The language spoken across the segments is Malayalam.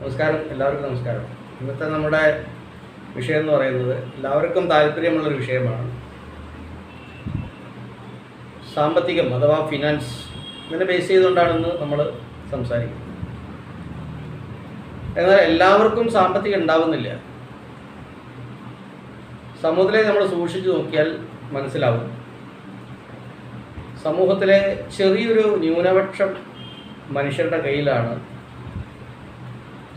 നമസ്കാരം എല്ലാവർക്കും നമസ്കാരം. ഇന്നത്തെ നമ്മുടെ വിഷയം എന്ന് പറയുന്നത് എല്ലാവർക്കും താല്പര്യമുള്ളൊരു വിഷയമാണ്. സാമ്പത്തികം അഥവാ ഫിനാൻസ് ഇതിനെ ബേസ് ചെയ്തുകൊണ്ടാണ് ഇന്ന് നമ്മൾ സംസാരിക്കുന്നത്. എന്നാൽ എല്ലാവർക്കും സാമ്പത്തികം ഉണ്ടാവുന്നില്ല. സമൂഹത്തിലെ നമ്മൾ സൂക്ഷിച്ചു നോക്കിയാൽ മനസ്സിലാവും. സമൂഹത്തിലെ ചെറിയൊരു ന്യൂനപക്ഷം മനുഷ്യരുടെ കയ്യിലാണ്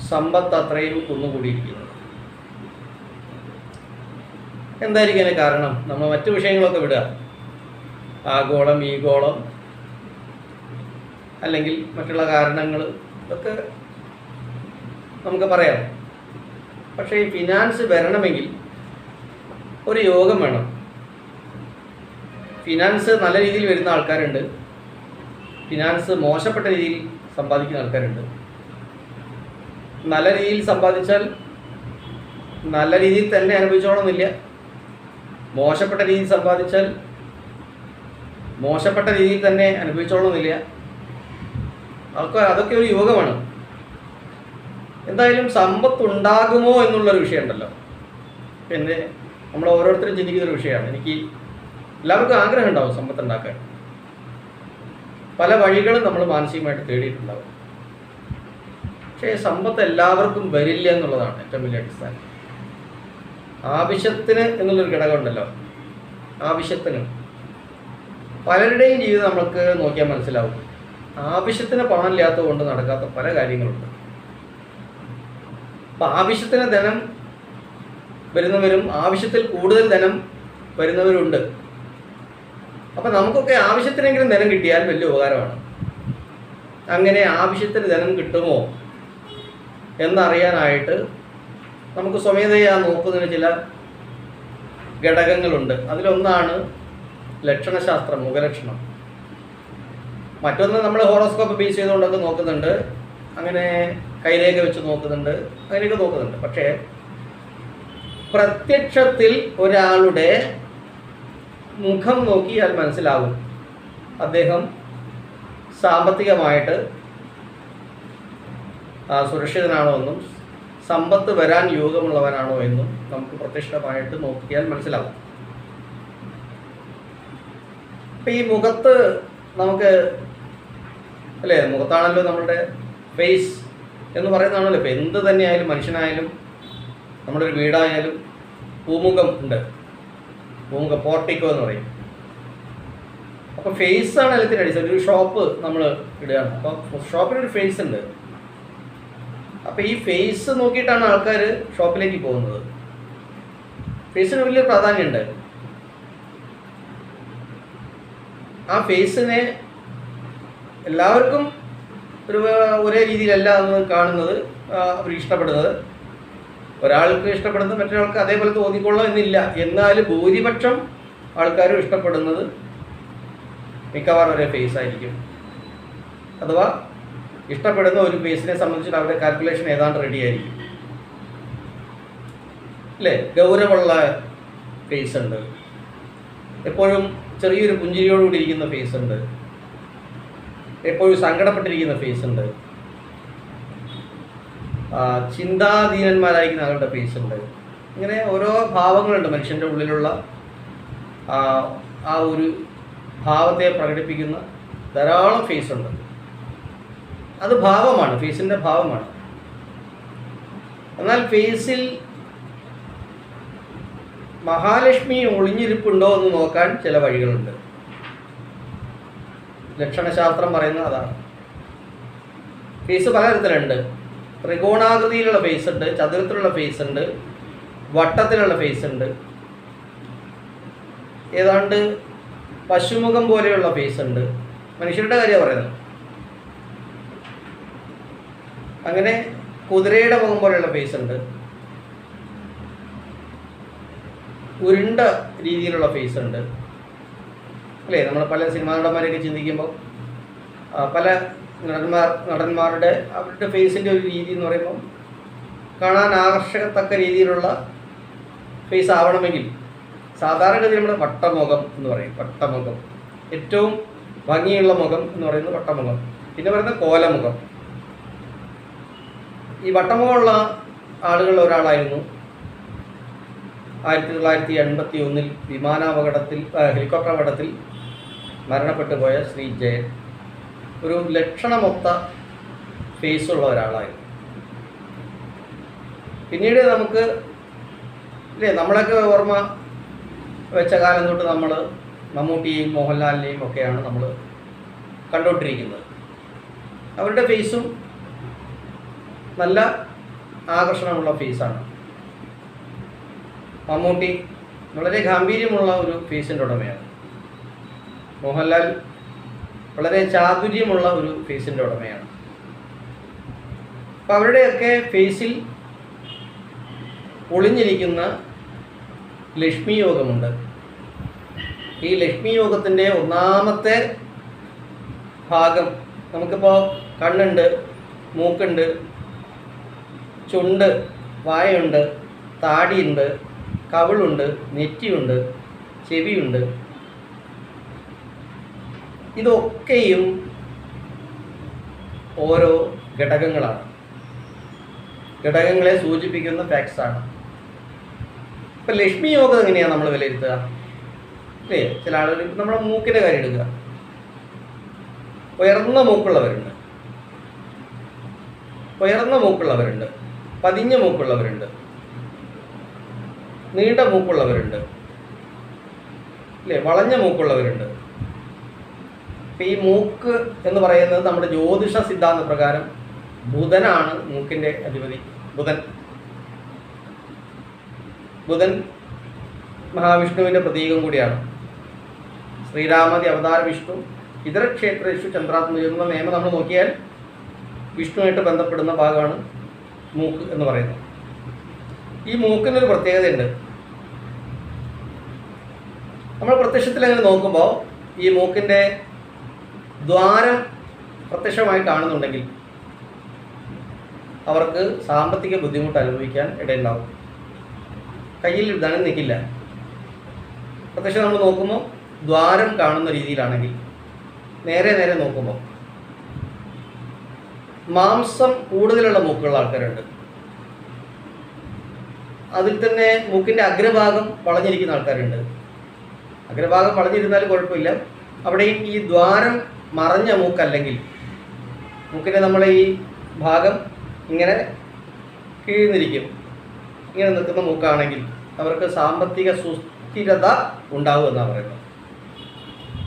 സമ്പത്ത് അത്രയും കുന്നുകൂടിയിരിക്കുന്നത് എന്തായിരിക്കും അതിന് കാരണം? നമ്മൾ മറ്റു വിഷയങ്ങളൊക്കെ വിടുക. ആഗോളം ഈ ഗോളം അല്ലെങ്കിൽ മറ്റുള്ള കാരണങ്ങൾ ഇതൊക്കെ നമുക്ക് പറയാം. പക്ഷേ ഈ ഫിനാൻസ് വരണമെങ്കിൽ ഒരു യോഗം വേണം. ഫിനാൻസ് നല്ല രീതിയിൽ വരുന്ന ആൾക്കാരുണ്ട്. ഫിനാൻസ് മോശപ്പെട്ട രീതിയിൽ സമ്പാദിക്കുന്ന ആൾക്കാരുണ്ട്. നല്ല രീതിയിൽ സമ്പാദിച്ചാൽ നല്ല രീതിയിൽ തന്നെ അനുഭവിച്ചോണമെന്നില്ല മോശപ്പെട്ട രീതിയിൽ സമ്പാദിച്ചാൽ മോശപ്പെട്ട രീതിയിൽ തന്നെ അനുഭവിച്ചോളണമെന്നില്ല. അതൊക്കെ അതൊക്കെ ഒരു യോഗമാണ്. എന്തായാലും സമ്പത്ത് ഉണ്ടാകുമോ എന്നുള്ളൊരു വിഷയമുണ്ടല്ലോ. പിന്നെ നമ്മൾ ഓരോരുത്തരും ചിന്തിക്കുന്ന ഒരു വിഷയമാണ്. എനിക്ക് എല്ലാവർക്കും ആഗ്രഹം ഉണ്ടാവും സമ്പത്ത് ഉണ്ടാക്കാൻ പല വഴികളും നമ്മൾ മാനസികമായിട്ട് തേടിയിട്ടുണ്ടാവും. പക്ഷേ സമ്പത്ത് എല്ലാവർക്കും വരില്ല എന്നുള്ളതാണ് ഏറ്റവും വലിയ അടിസ്ഥാനം. ആവശ്യത്തിന് എന്നുള്ളൊരു ഘടകമുണ്ടല്ലോ. ആവശ്യത്തിന്. പലരുടെയും ജീവിതം നമുക്ക് നോക്കിയാൽ മനസ്സിലാവും. ആവശ്യത്തിന് പണമില്ലാത്തത് കൊണ്ട് നടക്കാത്ത പല കാര്യങ്ങളുണ്ട്. അപ്പം ആവശ്യത്തിന് ധനം വരുന്നവരും ആവശ്യത്തിൽ കൂടുതൽ ധനം വരുന്നവരുണ്ട്. അപ്പം നമുക്കൊക്കെ ആവശ്യത്തിനെങ്കിലും ധനം കിട്ടിയാൽ വലിയ ഉപകാരമാണ്. അങ്ങനെ ആവശ്യത്തിന് ധനം കിട്ടുമോ? എന്നറിയാനായിട്ട് നമുക്ക് സ്വമേധയാ നോക്കുന്നതിന് ചില ഘടകങ്ങളുണ്ട്. അതിലൊന്നാണ് ലക്ഷണശാസ്ത്രം മുഖലക്ഷണം. മറ്റൊന്ന് നമ്മൾ ഹോറോസ്കോപ്പ് ബേസ് ചെയ്തുകൊണ്ടൊക്കെ നോക്കുന്നുണ്ട്. അങ്ങനെ കൈരേഖ വെച്ച് നോക്കുന്നുണ്ട്. അങ്ങനെയൊക്കെ നോക്കുന്നുണ്ട്. പക്ഷേ പ്രത്യക്ഷത്തിൽ ഒരാളുടെ മുഖം നോക്കി നോക്കിയാൽ മനസ്സിലാവും. അദ്ദേഹം സാമ്പത്തികമായിട്ട് സുരക്ഷിതനാണോ എന്നും സമ്പത്ത് വരാൻ യോഗമുള്ളവനാണോ എന്നും നമുക്ക് പ്രത്യക്ഷമായിട്ട് നോക്കിയാൽ മനസ്സിലാവും. ഇപ്പം ഈ മുഖത്ത് നമുക്ക് അല്ലേ മുഖത്താണല്ലോ നമ്മളുടെ ഫേസ് എന്ന് പറയുന്നതാണല്ലോ. ഇപ്പം എന്ത് തന്നെയായാലും മനുഷ്യനായാലും നമ്മുടെ ഒരു വീടായാലും പൂമുഖം ഉണ്ട്. പൂമുഖം പോർട്ടിക്കോ എന്ന് പറയും. അപ്പോൾ ഫേസ് ആണ് എല്ലാത്തിന്റെ അടിസ്ഥാനം. ഒരു ഷോപ്പ് നമ്മൾ ഇടുകയാണ്. അപ്പോൾ ഷോപ്പിനൊരു ഫേസ് ഉണ്ട്. അപ്പോൾ ഈ ഫേസ് നോക്കിയിട്ടാണ് ആൾക്കാർ ഷോപ്പിലേക്ക് പോകുന്നത്. ഫേസിന് വലിയ പ്രാധാന്യമുണ്ട്. ആ ഫേസിനെ എല്ലാവർക്കും ഒരു ഒരേ രീതിയിലല്ല അത് കാണുന്നത് അവർ ഇഷ്ടപ്പെടുന്നത്. ഒരാൾക്ക് ഇഷ്ടപ്പെടുന്നത് മറ്റൊരാൾക്ക് അതേപോലെ തോന്നിക്കൊള്ളാം എന്നില്ല. എന്നാൽ ഭൂരിപക്ഷം ആൾക്കാരും ഇഷ്ടപ്പെടുന്നത് മിക്കവാറും ഒരേ ഫേസ് ആയിരിക്കും. അഥവാ ഇഷ്ടപ്പെടുന്ന ഒരു ഫേസിനെ സംബന്ധിച്ചിട്ട് അവരുടെ കാൽക്കുലേഷൻ ഏതാണ്ട് റെഡി ആയിരിക്കും. അല്ലേ ഗൗരവമുള്ള ഫേസ് ഉണ്ട്. എപ്പോഴും ചെറിയൊരു പുഞ്ചിരിയോടുകൂടി ഇരിക്കുന്ന ഫേസ് ഉണ്ട്. എപ്പോഴും സങ്കടപ്പെട്ടിരിക്കുന്ന ഫേസ് ഉണ്ട്. ചിന്താധീനന്മാരായിരിക്കുന്ന ആളുടെ ഫേസ് ഉണ്ട്. ഇങ്ങനെ ഓരോ ഭാവങ്ങളുണ്ട് മനുഷ്യന്റെ ഉള്ളിലുള്ള ആ ഒരു ഭാവത്തെ പ്രകടിപ്പിക്കുന്ന ധാരാളം ഫേസ് ഉണ്ട്. അത് ഭാവമാണ് ഫേസിന്റെ ഭാവമാണ്. എന്നാൽ ഫേസിൽ മഹാലക്ഷ്മി ഒളിഞ്ഞിരിപ്പുണ്ടോ എന്ന് നോക്കാൻ ചില വഴികളുണ്ട്. ലക്ഷണശാസ്ത്രം പറയുന്നത് അതാണ്. ഫേസ് പലതരത്തിലുണ്ട്. ത്രികോണാകൃതിയിലുള്ള ഫേസ് ഉണ്ട് ചതുരത്തിലുള്ള ഫേസ് ഉണ്ട് വട്ടത്തിലുള്ള ഫേസ് ഉണ്ട് ഏതാണ്ട് പശുമുഖം പോലെയുള്ള ഫേസ് ഉണ്ട് മനുഷ്യരുടെ കാര്യമാണ് പറയുന്നത്. അങ്ങനെ കുതിരയുടെ മുഖം പോലെയുള്ള ഫേസ് ഉണ്ട്. ഉരുണ്ട രീതിയിലുള്ള ഫേസ് ഉണ്ട്. അല്ലേ? നമ്മൾ പല സിനിമാ നടന്മാരെയൊക്കെ ചിന്തിക്കുമ്പോൾ പല നടന്മാർ നടന്മാരുടെ അവരുടെ ഫേസിന്റെ ഒരു രീതി എന്ന് പറയുമ്പോൾ കാണാൻ ആകർഷകത്തക്ക രീതിയിലുള്ള ഫേസ് ആവണമെങ്കിൽ സാധാരണഗതി നമ്മൾ വട്ടമുഖം എന്ന് പറയും. വട്ടമുഖം. ഏറ്റവും ഭംഗിയുള്ള മുഖം എന്ന് പറയുന്നത് വട്ടമുഖം. പിന്നെ പറയുന്നത് കോലമുഖം. ഈ വട്ടമുള്ള ആളുകളിൽ ഒരാളായിരുന്നു. ആയിരത്തി തൊള്ളായിരത്തി എൺപത്തി ഒന്നിൽ വിമാനാപകടത്തിൽ ഹെലികോപ്റ്റർ അപകടത്തിൽ മരണപ്പെട്ടു പോയ ശ്രീ ജയൻ. ഒരു ലക്ഷണമൊത്ത ഫേസുള്ള ഒരാളായിരുന്നു. പിന്നീട് നമുക്ക് ഇല്ലേ നമ്മളൊക്കെ ഓർമ്മ വെച്ച കാലം തൊട്ട് നമ്മൾ മമ്മൂട്ടിയെയും മോഹൻലാലിനെയും ഒക്കെയാണ് നമ്മൾ കണ്ടുകൊണ്ടിരിക്കുന്നത്. അവരുടെ ഫേസും നല്ല ആകർഷണമുള്ള ഫീസാണ്. മമ്മൂട്ടി വളരെ ഗാംഭീര്യമുള്ള ഒരു ഫീസിന്റെ ഉടമയാണ്. മോഹൻലാൽ വളരെ ചാതുര്യമുള്ള ഒരു ഫീസിന്റെ ഉടമയാണ്. അപ്പം അവരുടെയൊക്കെ ഫേസിൽ ഒളിഞ്ഞിരിക്കുന്ന ലക്ഷ്മി യോഗമുണ്ട്. ഈ ലക്ഷ്മി യോഗത്തിന്റെ ഒന്നാമത്തെ ഭാഗം നമുക്കിപ്പോൾ കണ്ണുണ്ട് മൂക്കുണ്ട് ചുണ്ട് വായുണ്ട് താടിയുണ്ട് കവിളുണ്ട് നെറ്റിയുണ്ട് ചെവിയുണ്ട്. ഇതൊക്കെയും ഓരോ ഘടകങ്ങളാണ്. ഘടകങ്ങളെ സൂചിപ്പിക്കുന്ന ഫാക്ട്സ് ആണ്. ഇപ്പം ലക്ഷ്മി യോഗം എങ്ങനെയാണ് നമ്മൾ വിലയിരുത്തുക? അല്ലേ? ചില ആളുകൾ നമ്മുടെ മൂക്കിന്റെ കാര്യം എടുക്കുക. ഉയർന്ന മൂക്കുള്ളവരുണ്ട്. ഉയർന്ന മൂക്കുള്ളവരുണ്ട്. പതിഞ്ഞ മൂക്കുള്ളവരുണ്ട്. നീണ്ട മൂക്കുള്ളവരുണ്ട്. അല്ലേ വളഞ്ഞ മൂക്കുള്ളവരുണ്ട്. ഇപ്പം ഈ മൂക്ക് എന്ന് പറയുന്നത് നമ്മുടെ ജ്യോതിഷ സിദ്ധാന്ത പ്രകാരം ബുധനാണ് മൂക്കിന്റെ അധിപതി. ബുധൻ. ബുധൻ മഹാവിഷ്ണുവിന്റെ പ്രതീകം കൂടിയാണ്. ശ്രീരാമതി അവതാര വിഷ്ണു ഇതര ക്ഷേത്രേഷു ചന്ദ്രാത്മജ എന്ന നിയമം നമ്മൾ നോക്കിയാൽ വിഷ്ണുവായിട്ട് ബന്ധപ്പെടുന്ന ഭാഗമാണ് മൂക്ക് എന്ന് പറയുന്നത് ഈ മൂക്കിനൊരു പ്രത്യേകതയുണ്ട്. നമ്മൾ പ്രത്യക്ഷത്തിൽ അങ്ങനെ നോക്കുമ്പോൾ ഈ മൂക്കിന്റെ ദ്വാരം പ്രത്യക്ഷമായി കാണുന്നുണ്ടെങ്കിൽ അവർക്ക് സാമ്പത്തിക ബുദ്ധിമുട്ട് അനുഭവിക്കാൻ ഇടയുണ്ടാവും. കയ്യിൽ ധനം നിൽക്കില്ല. പ്രത്യക്ഷം നമ്മൾ നോക്കുമ്പോൾ ദ്വാരം കാണുന്ന രീതിയിലാണെങ്കിൽ നേരെ നേരെ നോക്കുമ്പോൾ മാംസം കൂടുതലുള്ള മൂക്കുള്ള ആൾക്കാരുണ്ട്. അതിൽ തന്നെ മൂക്കിന്റെ അഗ്രഭാഗം വളഞ്ഞിരിക്കുന്ന ആൾക്കാരുണ്ട്. അഗ്രഭാഗം വളഞ്ഞിരുന്നാലും കുഴപ്പമില്ല. അവിടെയും ഈ ദ്വാരം മറഞ്ഞ മൂക്കല്ലെങ്കിൽ മൂക്കിന്റെ നമ്മളെ ഈ ഭാഗം ഇങ്ങനെ കീഴ്ന്നിരിക്കും. ഇങ്ങനെ നിൽക്കുന്ന മൂക്കാണെങ്കിൽ അവർക്ക് സാമ്പത്തിക സുസ്ഥിരത ഉണ്ടാവും എന്നാണ് പറയുന്നത്.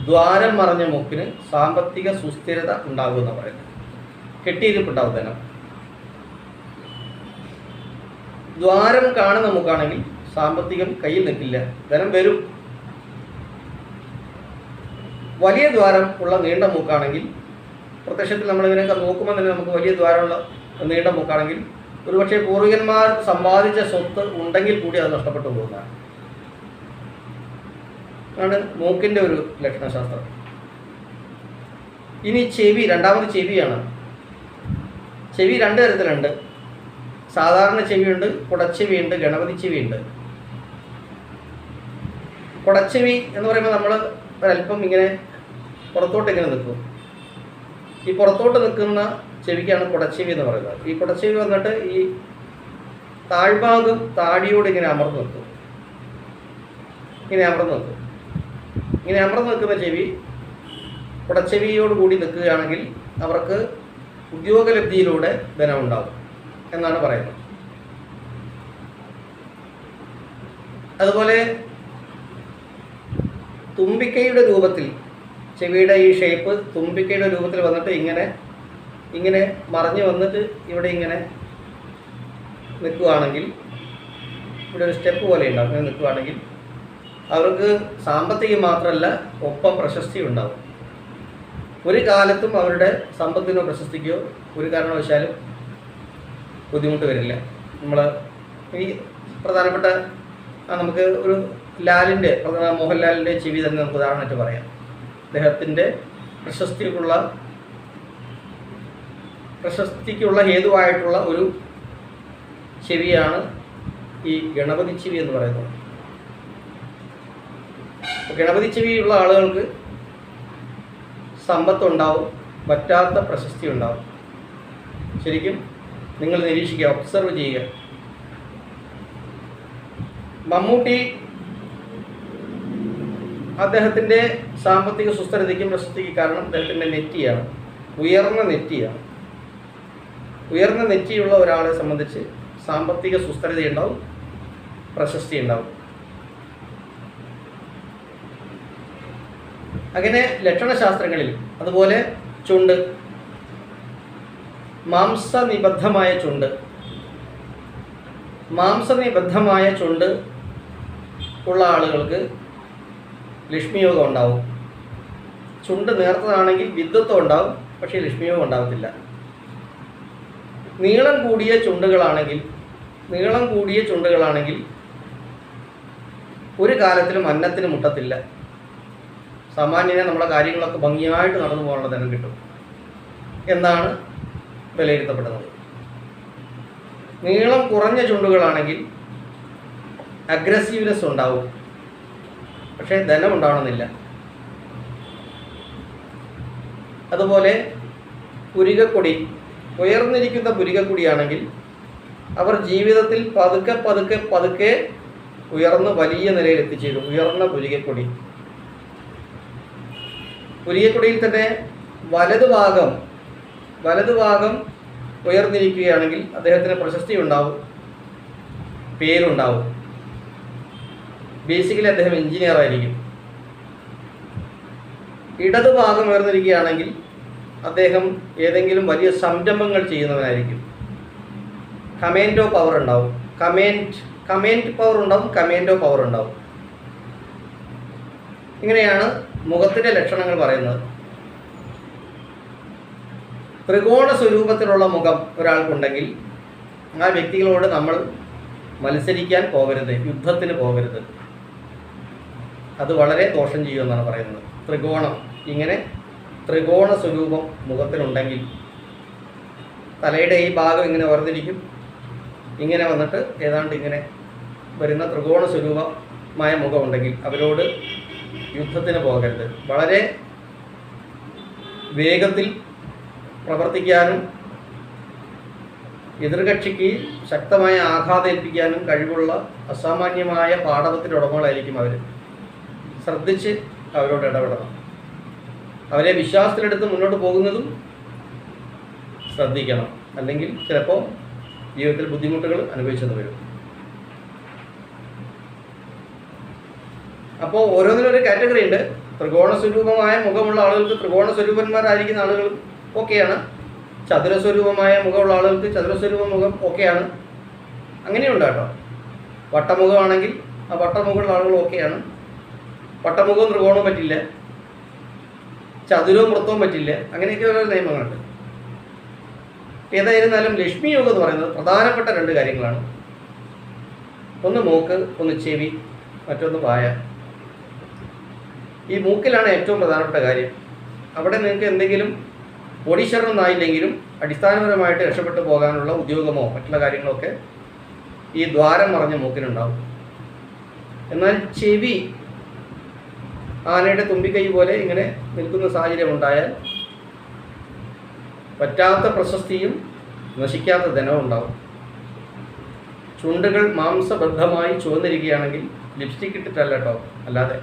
ദ്വാരം മറഞ്ഞ മൂക്കിന് സാമ്പത്തിക സുസ്ഥിരത ഉണ്ടാകുമെന്നാണ് പറയുന്നത്. കെട്ടിയിരിപ്പുണ്ടാവും തന്നെ. ദ്വാരം കാണുന്ന നമുക്കാണെങ്കിൽ സാമ്പത്തികം കയ്യിൽ നിൽക്കില്ല ധനം വരും. വലിയ ദ്വാരം ഉള്ള നീണ്ട മൂക്കാണെങ്കിൽ പ്രത്യക്ഷത്തിൽ നമ്മൾ ഇതിനൊക്കെ നോക്കുമ്പോൾ തന്നെ നമുക്ക് വലിയ ദ്വാരമുള്ള നീണ്ട മൂക്കാണെങ്കിൽ ഒരുപക്ഷെ പൂർവികന്മാർ സമ്പാദിച്ച സ്വത്ത് ഉണ്ടെങ്കിൽ കൂടി അത് നഷ്ടപ്പെട്ടു പോകുന്നതാണ്. ആണ് മൂക്കിന്റെ ഒരു ലക്ഷണശാസ്ത്രം. ഇനി ചെവി രണ്ടാമത് ചെവിയാണ്. ചെവി രണ്ട് തരത്തിലുണ്ട്. സാധാരണ ചെവിയുണ്ട് കുടച്ചെവിയുണ്ട് ഗണപതി ചെവിയുണ്ട് കുടച്ചെവി എന്ന് പറയുമ്പോൾ നമ്മൾ ഒരല്പം ഇങ്ങനെ പുറത്തോട്ട് ഇങ്ങനെ നിൽക്കും. ഈ പുറത്തോട്ട് നിൽക്കുന്ന ചെവിക്കാണ് കുടച്ചെവി എന്ന് പറയുന്നത്. ഈ കുടച്ചെവി വന്നിട്ട് ഈ താഴ്ഭാഗം താടിയോട് ഇങ്ങനെ അമർന്ന് നിൽക്കും. ഇങ്ങനെ അമർന്ന് നിൽക്കും. ഇങ്ങനെ അമർന്ന് നിൽക്കുന്ന ചെവി കുടച്ചെവിയോട് കൂടി നിൽക്കുകയാണെങ്കിൽ അവർക്ക് ഉദ്യോഗലബ്ധിയിലൂടെ ധനമുണ്ടാകും എന്നാണ് പറയുന്നത്. അതുപോലെ തുമ്പിക്കൈയുടെ രൂപത്തിൽ ചെവിയുടെ ഈ ഷേപ്പ് തുമ്പിക്കൈയുടെ രൂപത്തിൽ വന്നിട്ട് ഇങ്ങനെ ഇങ്ങനെ മറിഞ്ഞു വന്നിട്ട് ഇവിടെ ഇങ്ങനെ നിൽക്കുകയാണെങ്കിൽ ഇവിടെ ഒരു സ്റ്റെപ്പ് പോലെ ഉണ്ടാവും ഇങ്ങനെ നിൽക്കുകയാണെങ്കിൽ അവർക്ക് സാമ്പത്തികം മാത്രമല്ല ഒപ്പം പ്രശസ്തി ഉണ്ടാവും ഒരു കാലത്തും അവരുടെ സമ്പത്തിനോ പ്രശസ്തിക്കോ ഒരു കാരണവശാലും ബുദ്ധിമുട്ട് വരില്ല. നമ്മൾ ഈ പ്രധാനപ്പെട്ട നമുക്ക് ഒരു ലാലിന്റെ മോഹൻലാലിന്റെ ചെവി തന്നെ നമുക്ക് ഉദാഹരണമായിട്ട് പറയാം. അദ്ദേഹത്തിന്റെ പ്രശസ്തിക്കുള്ള പ്രശസ്തിക്കുള്ള ഹേതുവായിട്ടുള്ള ഒരു ചെവിയാണ് ഈ ഗണപതി ചെവി എന്ന് പറയുന്നത്. ഗണപതി ചെവിയുള്ള ആളുകൾക്ക് സമ്പത്തുണ്ടാവും പറ്റാത്ത പ്രശസ്തി ഉണ്ടാവും ശരിക്കും നിങ്ങൾ നിരീക്ഷിക്കുക ഒബ്സർവ് ചെയ്യുക. മമ്മൂട്ടി അദ്ദേഹത്തിന്റെ സാമ്പത്തിക സുസ്ഥിരതയ്ക്കും പ്രശസ്തിക്ക് കാരണം അദ്ദേഹത്തിന്റെ നെറ്റിയാണ് ഉയർന്ന നെറ്റിയാണ്. ഉയർന്ന നെറ്റിയുള്ള ഒരാളെ സംബന്ധിച്ച് സാമ്പത്തിക സുസ്ഥിരതയുണ്ടാവും പ്രശസ്തി ഉണ്ടാവും അങ്ങനെ ലക്ഷണശാസ്ത്രങ്ങളിൽ അതുപോലെ ചുണ്ട് മാംസനിബദ്ധമായ ചുണ്ട് മാംസനിബദ്ധമായ ചുണ്ട് ഉള്ള ആളുകൾക്ക് ലക്ഷ്മിയോഗം ഉണ്ടാവും. ചുണ്ട് നേർത്തതാണെങ്കിൽ വിദ്വത്വം ഉണ്ടാവും പക്ഷേ ലക്ഷ്മിയോഗം ഉണ്ടാവത്തില്ല. നീളം കൂടിയ ചുണ്ടുകളാണെങ്കിൽ നീളം കൂടിയ ചുണ്ടുകളാണെങ്കിൽ ഒരു കാലത്തിലും അന്നത്തിന് മുട്ടത്തില്ല. സാമാന്യനെ നമ്മുടെ കാര്യങ്ങളൊക്കെ ഭംഗിയായിട്ട് നടന്നു പോകാനുള്ള ധനം കിട്ടും. എന്നാണ് വിലയിരുത്തപ്പെടുന്നത്. നീളം കുറഞ്ഞ ചുണ്ടുകളാണെങ്കിൽ അഗ്രസീവ്നെസ് ഉണ്ടാവും. പക്ഷേ ധനം ഉണ്ടാവണമെന്നില്ല. അതുപോലെ പുരികക്കൊടി ഉയർന്നിരിക്കുന്ന പുരികക്കൊടിയാണെങ്കിൽ അവർ ജീവിതത്തിൽ പതുക്കെ പതുക്കെ പതുക്കെ ഉയർന്ന് വലിയ നിലയിൽ എത്തിച്ചേരും ഉയർന്ന പുരികക്കൊടി. പുരികക്കൊടിയിൽ തന്നെ വലതുഭാഗം വലതുഭാഗം ഉയർന്നിരിക്കുകയാണെങ്കിൽ അദ്ദേഹത്തിന് പ്രശസ്തി ഉണ്ടാവും പേരുണ്ടാവും. ബേസിക്കലി അദ്ദേഹം എഞ്ചിനീയർ ആയിരിക്കും. ഇടതുഭാഗം ഉയർന്നിരിക്കുകയാണെങ്കിൽ അദ്ദേഹം ഏതെങ്കിലും വലിയ സംരംഭങ്ങൾ ചെയ്യുന്നവനായിരിക്കും. കമേൻഡോ പവർ ഉണ്ടാവും. കമേന്റ് കമേന്റ് പവർ ഉണ്ടാവും കമേൻഡോ പവർ ഉണ്ടാവും. ഇങ്ങനെയാണ് മുഖത്തിന്റെ ലക്ഷണങ്ങൾ പറയുന്നത്. ത്രികോണ സ്വരൂപത്തിലുള്ള മുഖം ഒരാൾക്കുണ്ടെങ്കിൽ ആ വ്യക്തികളോട് നമ്മൾ മത്സരിക്കാൻ പോകരുത് യുദ്ധത്തിന് പോകരുത്. അത് വളരെ ദോഷം ചെയ്യുമെന്നാണ് പറയുന്നത്. ത്രികോണം. ഇങ്ങനെ ത്രികോണ സ്വരൂപം മുഖത്തിനുണ്ടെങ്കിൽ തലയുടെ ഈ ഭാഗം ഇങ്ങനെ വേർതിരിക്കും. ഇങ്ങനെ വന്നിട്ട് ഏതാണ്ട് ഇങ്ങനെ വരുന്ന ത്രികോണ സ്വരൂപമായ മുഖമുണ്ടെങ്കിൽ അവരോട് യുദ്ധത്തിന് പോകരുത്. വളരെ വേഗത്തിൽ പ്രവർത്തിക്കാനും എതിർകക്ഷിക്ക് ശക്തമായ ആഘാതം ഏൽപ്പിക്കാനും കഴിവുള്ള അസാമാന്യമായ പാഠവത്തിന്റെ ഉടമകളായിരിക്കും അവർ ശ്രദ്ധിച്ച് അവരോട് ഇടപെടണം. അവരെ വിശ്വാസത്തിലെടുത്ത് മുന്നോട്ട് പോകുന്നതും ശ്രദ്ധിക്കണം. അല്ലെങ്കിൽ ചിലപ്പോൾ ജീവിതത്തിൽ ബുദ്ധിമുട്ടുകൾ അനുഭവിച്ചെന്ന് വരും. അപ്പോൾ ഓരോന്നിനൊരു കാറ്റഗറി ഉണ്ട്. ത്രികോണ സ്വരൂപമായ മുഖമുള്ള ആളുകൾക്ക് ത്രികോണ സ്വരൂപന്മാരായിരിക്കുന്ന ആളുകൾ ഓക്കെയാണ് ചതുരസ്വരൂപമായ മുഖമുള്ള ആളുകൾക്ക് ചതുരസ്വരൂപ മുഖം ഓക്കെയാണ് അങ്ങനെയുണ്ട് കേട്ടോ. വട്ടമുഖമാണെങ്കിൽ ആ വട്ടമുഖമുള്ള ആളുകൾ ഓക്കെയാണ് വട്ടമുഖവും ത്രികോണവും പറ്റില്ല. ചതുരവും വൃത്തവും പറ്റില്ല. അങ്ങനെയൊക്കെ ഓരോ നിയമങ്ങളുണ്ട്. ഏതായിരുന്നാലും ലക്ഷ്മി യോഗം എന്ന് പറയുന്നത് പ്രധാനപ്പെട്ട രണ്ട് കാര്യങ്ങളാണ്. ഒന്ന് മൂക്ക് ഒന്ന് ചെവി മറ്റൊന്ന് വായ. ഈ മൂക്കിലാണ് ഏറ്റവും പ്രധാനപ്പെട്ട കാര്യം. അവിടെ നിങ്ങൾക്ക് എന്തെങ്കിലും പൊടിശരണമൊന്നായില്ലെങ്കിലും അടിസ്ഥാനപരമായിട്ട് രക്ഷപ്പെട്ടു പോകാനുള്ള ഉദ്യോഗമോ മറ്റുള്ള കാര്യങ്ങളൊക്കെ ഈ ദ്വാരം മറഞ്ഞ മൂക്കിനുണ്ടാവും. എന്നാൽ ചെവി ആനയുടെ തുമ്പിക്കൈ പോലെ ഇങ്ങനെ നിൽക്കുന്ന സാഹചര്യം ഉണ്ടായാൽ പറ്റാത്ത പ്രശസ്തിയും നശിക്കാത്ത ധനവും ഉണ്ടാവും. ചുണ്ടുകൾ മാംസബദ്ധമായി ചുവന്നിരിക്കുകയാണെങ്കിൽ ലിപ്സ്റ്റിക് ഇട്ടിട്ടല്ല കേട്ടോ അല്ലാതെ.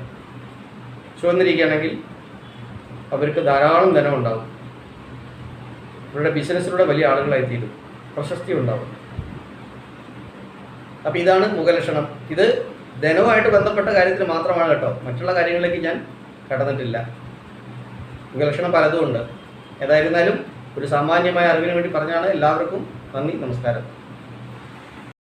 ചുവന്നിരിക്കുകയാണെങ്കിൽ അവർക്ക് ധാരാളം ധനം ഉണ്ടാകും അവരുടെ ബിസിനസ്സിലൂടെ വലിയ ആളുകളായി തീരും പ്രശസ്തി ഉണ്ടാവും അപ്പം ഇതാണ് മുഖലക്ഷണം. ഇത് ധനവുമായിട്ട് ബന്ധപ്പെട്ട കാര്യത്തിൽ മാത്രമാണ് കേട്ടോ. മറ്റുള്ള കാര്യങ്ങളിലേക്ക് ഞാൻ കടന്നിട്ടില്ല. മുഖലക്ഷണം പലതും ഉണ്ട്. ഏതായിരുന്നാലും ഒരു സാമാന്യമായ അറിവിന് വേണ്ടി പറഞ്ഞാണ് എല്ലാവർക്കും നന്ദി നമസ്കാരം.